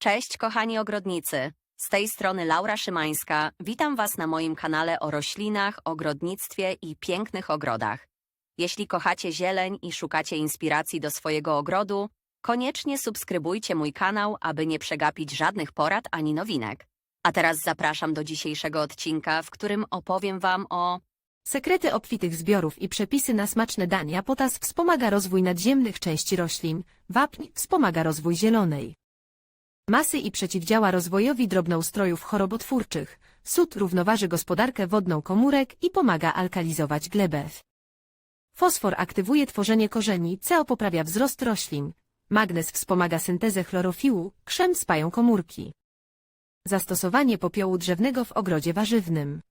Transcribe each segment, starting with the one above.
Cześć kochani ogrodnicy. Z tej strony Laura Szymańska. Witam Was na moim kanale o roślinach, ogrodnictwie i pięknych ogrodach. Jeśli kochacie zieleń i szukacie inspiracji do swojego ogrodu, koniecznie subskrybujcie mój kanał, aby nie przegapić żadnych porad ani nowinek. A teraz zapraszam do dzisiejszego odcinka, w którym opowiem Wam o Sekrety obfitych zbiorów i przepisy na smaczne dania potas wspomaga rozwój nadziemnych części roślin, wapń wspomaga rozwój zielonej masy i przeciwdziała rozwojowi drobnoustrojów chorobotwórczych, sód równoważy gospodarkę wodną komórek i pomaga alkalizować glebę. Fosfor aktywuje tworzenie korzeni, CO poprawia wzrost roślin, magnez wspomaga syntezę chlorofiłu, krzem spają komórki. Zastosowanie popiołu drzewnego w ogrodzie warzywnym.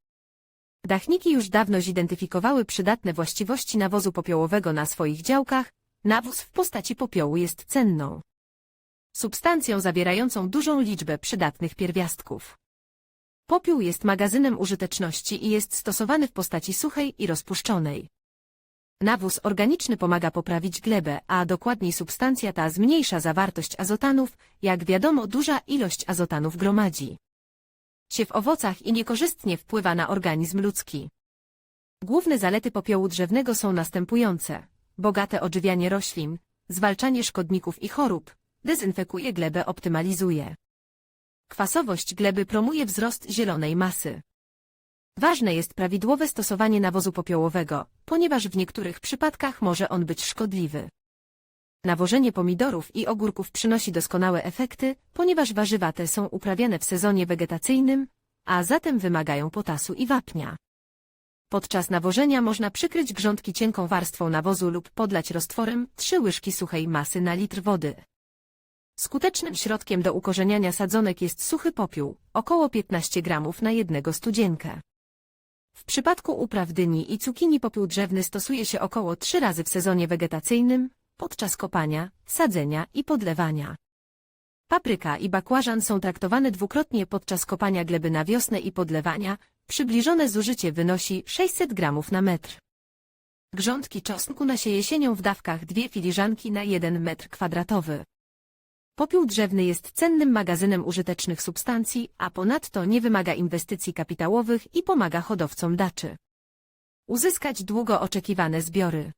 Dachniki już dawno zidentyfikowały przydatne właściwości nawozu popiołowego na swoich działkach. Nawóz w postaci popiołu jest cenną substancją zawierającą dużą liczbę przydatnych pierwiastków. Popiół jest magazynem użyteczności i jest stosowany w postaci suchej i rozpuszczonej. Nawóz organiczny pomaga poprawić glebę, a dokładniej substancja ta zmniejsza zawartość azotanów, jak wiadomo duża ilość azotanów gromadzi się w owocach i niekorzystnie wpływa na organizm ludzki. Główne zalety popiołu drzewnego są następujące. Bogate odżywianie roślin, zwalczanie szkodników i chorób, dezynfekuje glebę, optymalizuje. Kwasowość gleby promuje wzrost zielonej masy. Ważne jest prawidłowe stosowanie nawozu popiołowego, ponieważ w niektórych przypadkach może on być szkodliwy. Nawożenie pomidorów i ogórków przynosi doskonałe efekty, ponieważ warzywa te są uprawiane w sezonie wegetacyjnym, a zatem wymagają potasu i wapnia. Podczas nawożenia można przykryć grządki cienką warstwą nawozu lub podlać roztworem 3 łyżki suchej masy na litr wody. Skutecznym środkiem do ukorzeniania sadzonek jest suchy popiół, około 15 gramów na jednego studzienkę. W przypadku upraw dyni i cukinii popiół drzewny stosuje się około 3 razy w sezonie wegetacyjnym, podczas kopania, sadzenia i podlewania. Papryka i bakłażan są traktowane dwukrotnie podczas kopania gleby na wiosnę i podlewania, przybliżone zużycie wynosi 600 gramów na metr. Grządki czosnku nasie jesienią w dawkach dwie filiżanki na 1 metr kwadratowy. Popiół drzewny jest cennym magazynem użytecznych substancji, a ponadto nie wymaga inwestycji kapitałowych i pomaga hodowcom daczy. Uzyskać długo oczekiwane zbiory.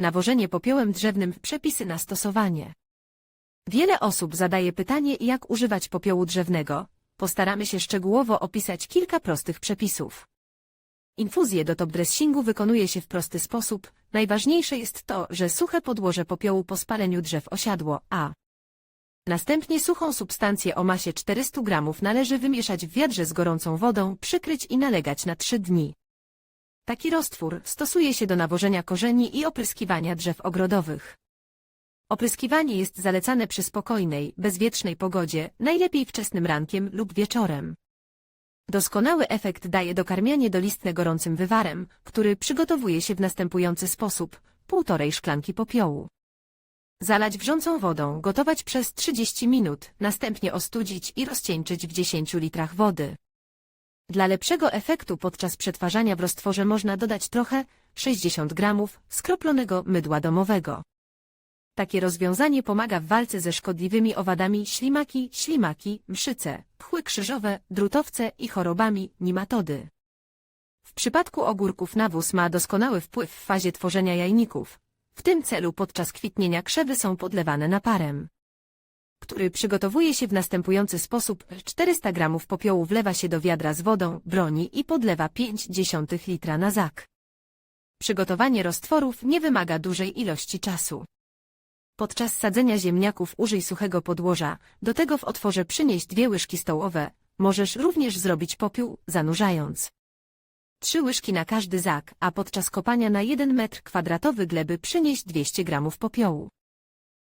Nawożenie popiołem drzewnym przepisy na stosowanie. Wiele osób zadaje pytanie, jak używać popiołu drzewnego. Postaramy się szczegółowo opisać kilka prostych przepisów. Infuzję do top dressingu wykonuje się w prosty sposób. Najważniejsze jest to, że suche podłoże popiołu po spaleniu drzew osiadło, a Następnie suchą substancję o masie 400 gramów należy wymieszać w wiadrze z gorącą wodą, przykryć i nalegać na 3 dni. Taki roztwór stosuje się do nawożenia korzeni i opryskiwania drzew ogrodowych. Opryskiwanie jest zalecane przy spokojnej, bezwietrznej pogodzie, najlepiej wczesnym rankiem lub wieczorem. Doskonały efekt daje dokarmianie dolistne gorącym wywarem, który przygotowuje się w następujący sposób, półtorej szklanki popiołu. Zalać wrzącą wodą, gotować przez 30 minut, następnie ostudzić i rozcieńczyć w 10 litrach wody. Dla lepszego efektu podczas przetwarzania w roztworze można dodać trochę 60 gramów skroplonego mydła domowego. Takie rozwiązanie pomaga w walce ze szkodliwymi owadami ślimaki, ślimaki, mszyce, pchły krzyżowe, drutowce i chorobami nimatody. W przypadku ogórków nawóz ma doskonały wpływ w fazie tworzenia jajników. W tym celu podczas kwitnienia krzewy są podlewane naparem który przygotowuje się w następujący sposób. 400 gramów popiołu wlewa się do wiadra z wodą, broni i podlewa 0,5 litra na zak. Przygotowanie roztworów nie wymaga dużej ilości czasu. Podczas sadzenia ziemniaków użyj suchego podłoża, do tego w otworze przynieś dwie łyżki stołowe, możesz również zrobić popiół, zanurzając. Trzy łyżki na każdy zak, a podczas kopania na 1 metr kwadratowy gleby przynieś 200 gramów popiołu.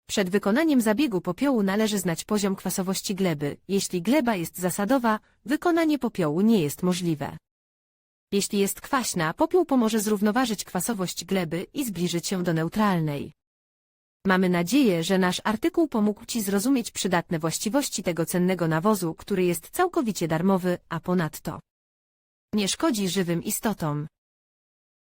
Przed wykonaniem zabiegu popiołu należy znać poziom kwasowości gleby. Jeśli gleba jest zasadowa, wykonanie popiołu nie jest możliwe. Jeśli jest kwaśna, popiół pomoże zrównoważyć kwasowość gleby i zbliżyć się do neutralnej. Mamy nadzieję, że nasz artykuł pomógł Ci zrozumieć przydatne właściwości tego cennego nawozu, który jest całkowicie darmowy, a ponadto nie szkodzi żywym istotom.